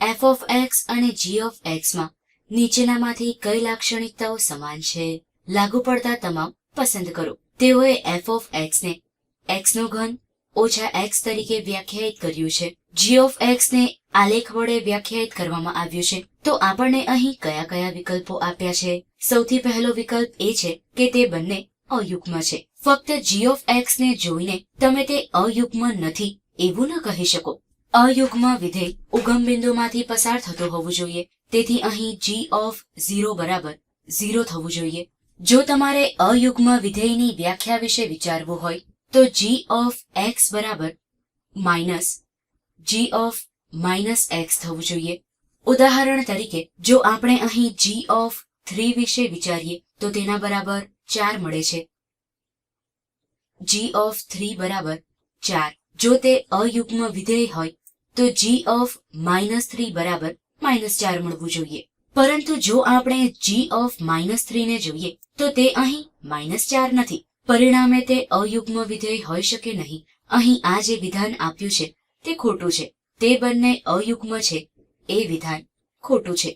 F of x અને g of એક્સમાં નીચેનામાંથી કઈ લાક્ષણિકતાઓ સમાન છે, લાગુ પડતા તમામ પસંદ કરો. તેઓએ એફ ઓફ એક્સને એક્સનો ઘન ઓછા એક્સ તરીકે વ્યાખ્યાયિત કર્યું છે. જી ઓફ એક્સને આલેખ વડે વ્યાખ્યાયિત કરવામાં આવ્યું છે. તો આપણને અહીં કયા કયા વિકલ્પો આપ્યા છે? સૌથી પહેલો વિકલ્પ એ છે કે તે બંને અયુગ્મ છે. ફક્ત જી ઓફ એક્સ ને જોઈને તમે તે અયુગ્મ નથી એવું ન કહી શકો. અયુગ્મ વિધેય ઉગમ બિંદુમાંથી પસાર થતો હોવું જોઈએ. તેથી અહીં જી ઓફ ઝીરો બરાબર ઝીરો થવું જોઈએ. જો તમારે અયુગ્મ વિધેયની વ્યાખ્યા વિશે વિચારવું હોય, તો જી ઓફ એક્સ બરાબર minus G of minus X થવું જોઈએ. ઉદાહરણ તરીકે, જો આપણે અહીં જી ઓફ થ્રી વિશે વિચારીએ, તો તેના બરાબર ચાર મળે છે. જી ઓફ થ્રી બરાબર ચાર. જો તે અયુગ્મ વિધેય હોય તો જી ઓફ માઇનસ થ્રી બરાબર માઇનસ ચાર મળવું જોઈએ. પરંતુ જો આપણે જી ઓફ માઇનસ થ્રી ને જોઈએ, તો તે અહીં માઇનસ ચાર નથી. પરિણામે તે અયુગ્મ વિધેય હોઈ શકે નહીં. અહીં આ જે વિધાન આપ્યું છે, તે ખોટું છે. તે બંને અયુગ્મ છે, એ વિધાન ખોટું છે.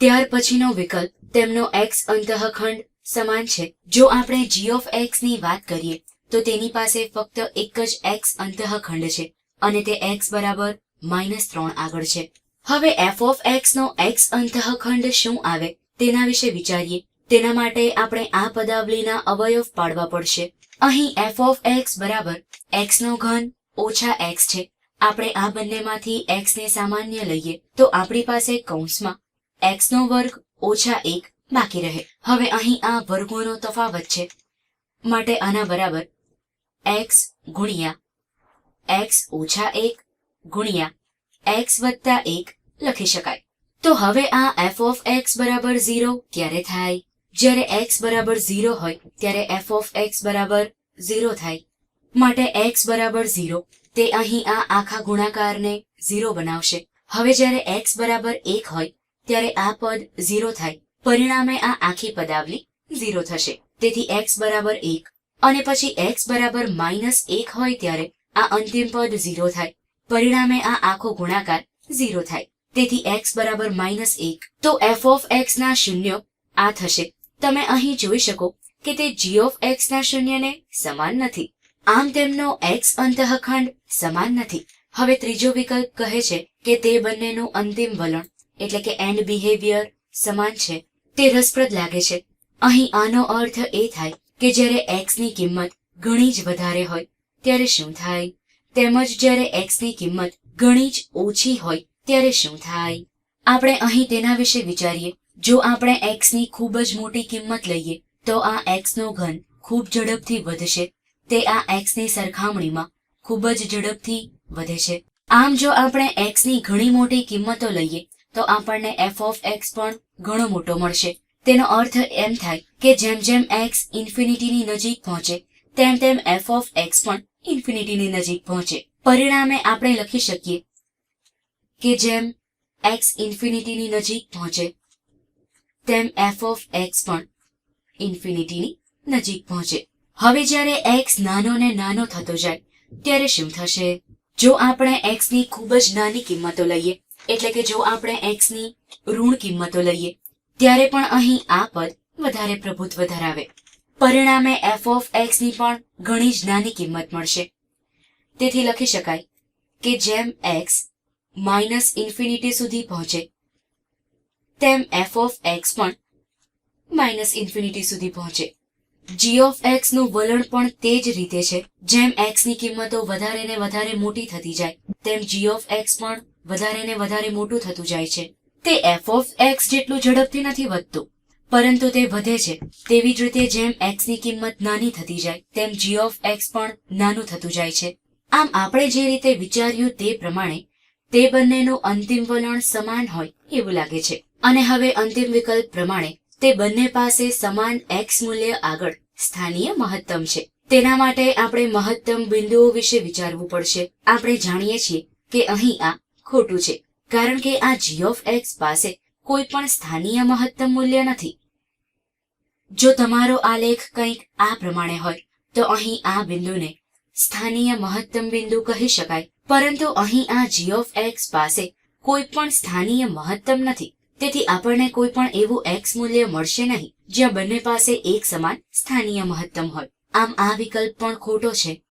ત્યાર પછીનો વિકલ્પ, તેમનો એક્સ અંતઃખંડ સમાન છે. જો આપણે જી ઓફ એક્સની વાત કરીએ, તો તેની પાસે ફક્ત એક જ એક્સ અંતઃખંડ છે, અને તે એક્સ બરાબર માઇનસ ત્રણ આગળ છે. હવે એફ ઓફ એક્સ નો એક્સ અંતઃખંડ શું આવે? તેના વિશે વિચારીએ. તેના માટે આપણે આ પદાવલીના અવયવ પાડવા પડશે. અહીં એફ ઓફ એક્સ બરાબર એક્સ નો ઘન ઓછા એક્સ છે. આપણે આ બંનેમાંથી એક્સ ને સામાન્ય લઈએ તો આપણી પાસે કૌંસમાં એક્સ નો વર્ગ ઓછા એક બાકી રહે. હવે અહીં આ વર્ગોનો તફાવત છે. માટે આના બરાબર એક્સ ગુણ્યા એક્સ ઓછા એક ગુણ્યા એક્સ વત્તા એક લખી શકાય. તો હવે આ એફ ઓફ એક્સ બરાબર ઝીરો ક્યારે થાય? જ્યારે એક્સ બરાબર ઝીરો હોય, ત્યારે એફ ઓફ એક્સ બરાબર ઝીરો થાય. માટે એક્સ બરાબર ઝીરો તે અહીં આ આખા ગુણાકારને ઝીરો બનાવશે. હવે જ્યારે એક્સ બરાબર એક હોય, ત્યારે આ પદ ઝીરો થાય. પરિણામે આ આખી પદાવલી ઝીરો થશે. તેથી એક્સ બરાબર એક. અને પછી એક્સ બરાબર માઇનસ એક હોય, ત્યારે આ અંતિમ પદ ઝીરો થાય. પરિણામે આ આખો ગુણાકાર ઝીરો થાય. તેથી એક્સ બરાબર માઇનસ એક. તો એફ ઓફ એક્સ ના શૂન્યો આ થશે. તમે અહીં જોઈ શકો કે તે જી ઓફ એક્સ ના શૂન્યને સમાન નથી. આમ તેમનો એક્સ અંતઃખંડ સમાન નથી. હવે ત્રીજો વિકલ્પ કહે છે કે તે બંનેનું અંતિમ વલણ, એટલે કે એન્ડ બિહેવિયર સમાન છે. તે રસપ્રદ લાગે છે. અહીં આનો અર્થ એ થાય કે જ્યારે એક્સની કિંમત ઘણી જ વધારે હોય, ત્યારે શું થાય? તેમજ જ્યારે એક્સની કિંમત ઘણી જ ઓછી હોય, ત્યારે શું થાય? આપણે અહીં તેના વિશે વિચારીએ. જો આપણે એક્સની ખૂબ જ મોટી કિંમત લઈએ, તો આ એક્સ નો ઘન ખૂબ ઝડપથી વધશે. તે આ એક્સની સરખામણીમાં ખૂબ જ ઝડપથી વધે છે આમ જો આપણે એક્સની ઘણી મોટી કિંમતો લઈએ, તો આપણને એફ ઓફ એક્સ પણ ઘણો મોટો મળશે. તેનો અર્થ એમ થાય કે જેમ જેમ એક્સ ઇન્ફિનિટીની નજીક પહોંચે, તેમ તેમ એફ ઓફ એક્સ પણ ઇન્ફિનિટીની નજીક પહોંચે. પરિણામે આપણે લખી શકીએ કે જેમ એક્સ ઇન્ફિનિટીની નજીક પહોંચે, તેમ એફ ઓફ એક્સ પણ ઇન્ફિનિટીની નજીક પહોંચે. હવે જ્યારે એક્સ નાનો ને નાનો થતો જાય, ત્યારે શું થશે? જો આપણે એક્સની ખૂબ જ નાની કિંમતો લઈએ, એટલે કે જો આપણે એક્સની ઋણ કિંમતો લઈએ, ત્યારે પણ અહીં આ પદ વધારે પ્રભુત્વ ધરાવે. પરિણામે એફ ઓફ એક્સની પણ ઘણી જ નાની કિંમત મળશે. તેથી લખી શકાય કે જેમ એક્સ માઇનસ ઇન્ફિનિટી સુધી પહોંચે, તેમ એફ ઓફ એક્સ પણ માઇનસ ઇન્ફિનિટી સુધી પહોંચે. જી ઓફ એક્સનું વલણ પણ તે જ રીતે છે. જેમ એક્સની કિંમતો વધારે ને વધારે મોટી થતી જાય, તેમ જી ઓફ એક્સ પણ વધારે ને વધારે મોટું થતું જાય છે. તે એફ ઓફ એક્સ જેટલું ઝડપથી નથી વધતું. પરંતુ તે વધે છે. તેવી જ રીતે જેમ એક્સની કિંમત નાની થતી જાય, તેમ જી ઓફ એક્સ પણ નાનું થતું જાય છે. આમ આપણે જે રીતે વિચાર્યું તે પ્રમાણે, તે બંનેનું અંતિમ વલણ સમાન હોય એવું લાગે છે. અને હવે અંતિમ વિકલ્પ પ્રમાણે, તે બંને પાસે સમાન એક્સ મૂલ્ય આગળ સ્થાનીય મહત્તમ છે. તેના માટે આપણે મહત્તમ બિંદુઓ વિશે વિચારવું પડશે. આપણે જાણીએ છીએ કે અહીં આ ખોટું છે. કારણ કે આ જી ઓફ એક્સ પાસે કોઈ પણ સ્થાનીય મહત્તમ મૂલ્ય નથી. જો તમારો આલેખ કંઈક આ પ્રમાણે હોય, તો અહીં આ બિંદુને સ્થાનીય મહત્તમ બિંદુ કહી શકાય. પરંતુ અહીં આ જી ઓફ એક્સ પાસે કોઈ પણ સ્થાનીય મહત્તમ નથી. તેથી આપણને કોઈ પણ એવું એક્સ મૂલ્ય મળશે નહીં, જ્યાં બંને પાસે એક સમાન સ્થાનીય મહત્તમ હોય. આમ આ વિકલ્પ પણ ખોટો છે.